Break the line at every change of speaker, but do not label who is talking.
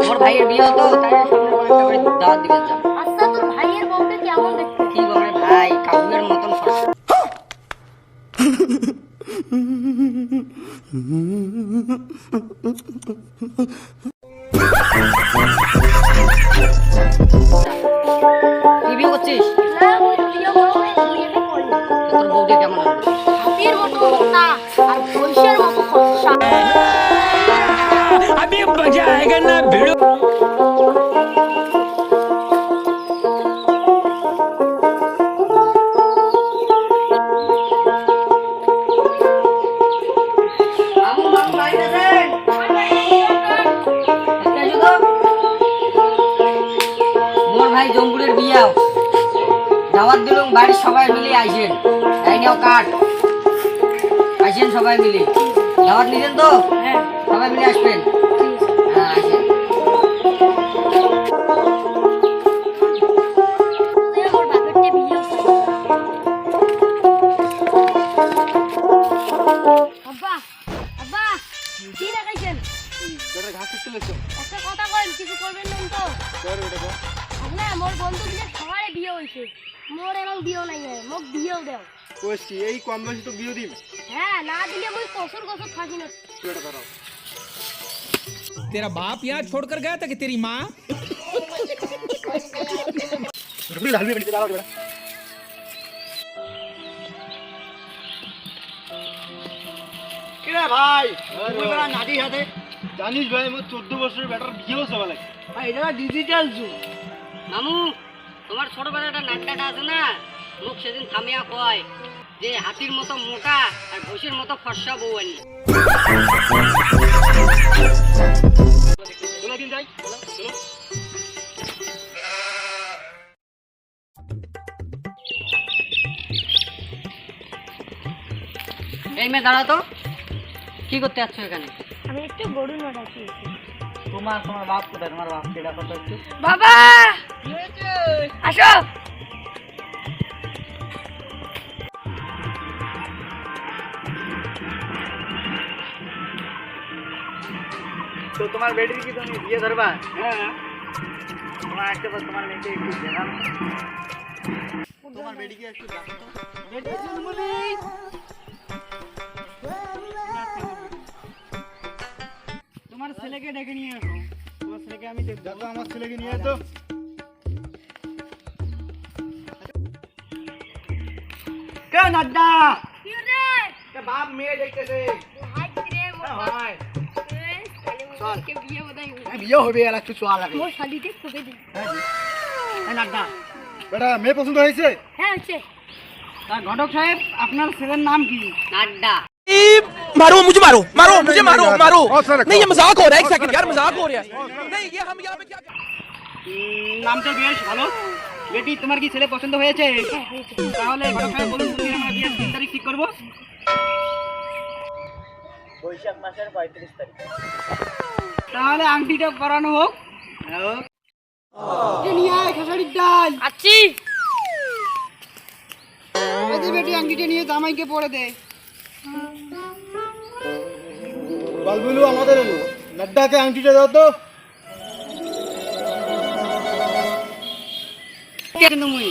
আমার ভাইয়ের বিয়ে হতো, তাই দাওয়াত দিবে
আচ্ছা তোর ভাইয়ের বউকে কেমন দেখতে
কি বলে ভাই কাউয়ের মতন ফর্সা মোর ভাই জম্বুরের বিয়াও দাওয়াত দিলুম বাড়ির সবাই মিলে আইসেন। তাই নাও কাঠ। আইসেন সবাই মিলে। দাওয়াত নিলেন তো? সবাই মিলে আসবেন? হ্যাঁ আসেন।
একটা কথা কইন কিছু করবেন না তো? না মোর বন্ধু বিলে সবারই বিয়ে হয়েছে মোর এরকম বিয়ে নাই হয় মোক বিয়েও দেও
কইছি এই কম বয়সে তো বিয়ে দিম
হ্যাঁ না দিলে মুই কসুর কসুর থাকি না
এটা দাঁড়াও
तेरा बाप यहाँ छोड़कर गया था कि तेरी माँ
ঢুকলি ঢালবি বেটি দাঁড়াও বেটা কিরে ভাই তুই বেটা নাতি হাতে জানিস ভাই মোর চোদ্দ বছরের বেটার বিয়ে হচ্ছে বলে
ভাই এটা ডিজিটাল যুগ মামু, তোমার ছোটবেলার একটা নাট্যাটা আছে না? মুখ সেদিন থামিয়া কয় যে হাতির মতো মোটা আর ঘষের মতো ফর্সা বউ আনি এই মেয়ে দাঁড়া তো। কি করতে যাচ্ছ এখানে?
আমি একটু গরু নড়াচ্ছি
তোমার তোমার বাপ কোথায় তোমার বাপ সেটা কথা একটু
বাবা আসো
তো তোমার বেটির কি তুমি বিয়ে ধরবা হ্যাঁ তোমার একটা বার তোমার মেয়েকে একটু দেখান তোমার বেটিকে একটু দেখান তো
তোমার ছেলেকে ডেকে নিয়ে আসো।
তোমার ছেলেকে আমি দেখব। দেখো আমার ছেলেকে নিয়ে তো কে নাড্ডা? বাপ মেয়ে দেখতেছে।
হাই রে মোর
ভাই
বিয়ে
বিয়ে হবে আর একটু চোয়া লাগে।
শালিতে খুবে
নাড্ডা।
বেটা মেয়ে পছন্দ হয়েছে?
হ্যাঁ
তা ঘটক সাহেব আপনার ছেলের নাম কি? নাড্ডা।
मारो मुझे मारो मारो
नहीं,
मुझे
नहीं,
मारो
नहीं,
मारो
और सर,
नहीं ये मजाक हो रहा है एक सेकंड यार मजाक हो रहा है नहीं ये हम यहाँ पे क्या
নাম তো বেশ ভালো বেটি তোমার কি ছেলে পছন্দ হয়েছে তাহলে ঘটক সাহেব বলুন তুমি আমরা বিয়ের তিন তারিখ ঠিক করবো
বৈশাখ মাসের পঁয়ত্রিশ তারিখ
তাহলে আংটিটা পরানো হোক নিয়ে আয় খেসারির ডাল
আছি
ওই যে বেটি আংটিটা নিয়ে জামাইকে পরে দে
বালবুলু আমাদের লাড্ডাকে আংটিটা দাও তো।
কেন মুই